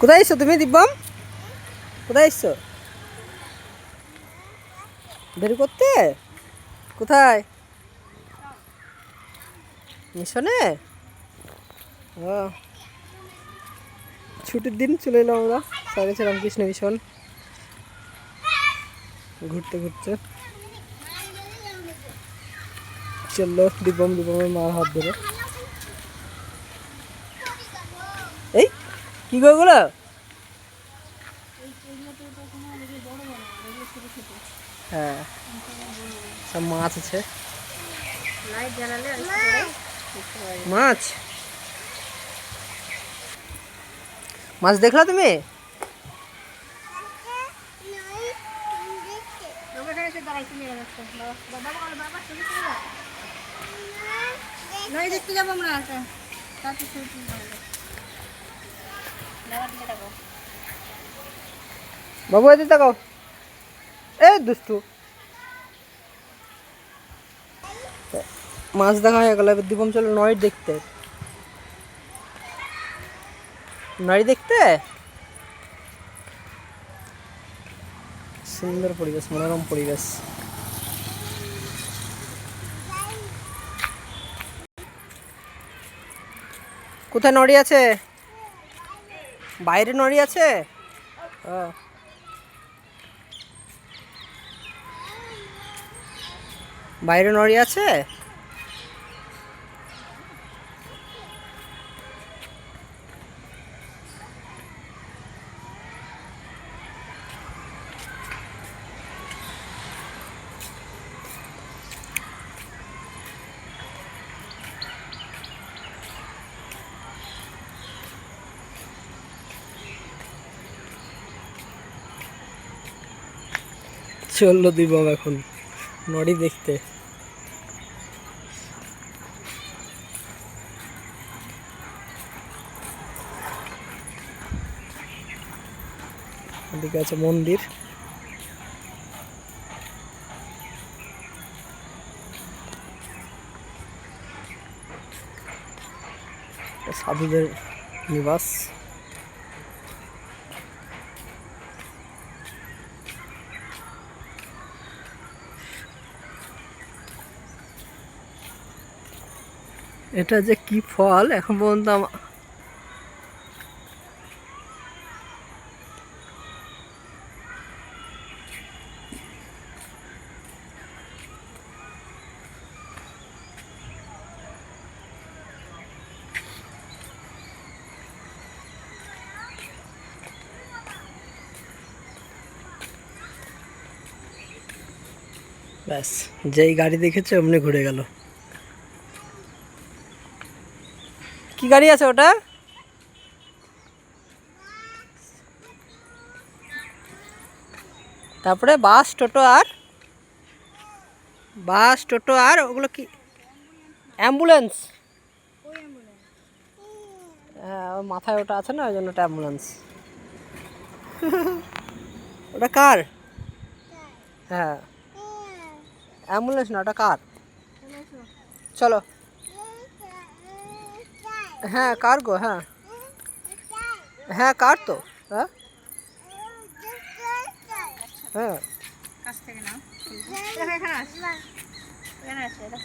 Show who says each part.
Speaker 1: কোথায় এসছো তুমি, দিব্যম? কোথায় এসছো বের করতে? কোথায়? মিশনে? ও। ছুটির দিন চলে এলাম আমরা। সাগেছে রামকৃষ্ণ মিশন। ঘুরতে ঘুরতে। চলল দিব্যম, দিব্যমের মার হাত ধরে। কি গো হ্যাঁ। সব মাছ আছে। মাছ? মাছ দেখলা তুমি?
Speaker 2: দেখতে যাব আমরা
Speaker 1: বাবু, এদিকে তাকাও। এ দুষ্টু। মাছ দেখা হয়ে গেল, এবার দীপম চলো নয় দেখতে। নয় দেখতে? সুন্দর পরিবেশ, মনোরম পরিবেশ। কোথায় নড়ি আছে? বাইরে নড়ি আছে? ও বাইরে নড়ি আছে? চলল দিবাব এখন। নড়ি দেখতে। এদিকে আছে মন্দির। সাধুদের নিবাস। এটা যে কি ফল? এখন পর্যন্ত ব্যাস যেই গাড়ি দেখেছে অমনি ঘুরে গেল। কি গাড়ি আছে ওটা? তারপরে বাস টোটো আর? বাস টোটো আর ওগুলো কি? অ্যাম্বুলেন্স। হ্যাঁ মাথায় ওটা আছে না ওই জন্য ওটা অ্যাম্বুলেন্স। ওটা কার? হ্যাঁ। অ্যাম্বুলেন্স না ওটা কার? চলো। হ্যাঁ কার গো হ্যাঁ হ্যাঁ কার তো হ্যাঁ হ্যাঁ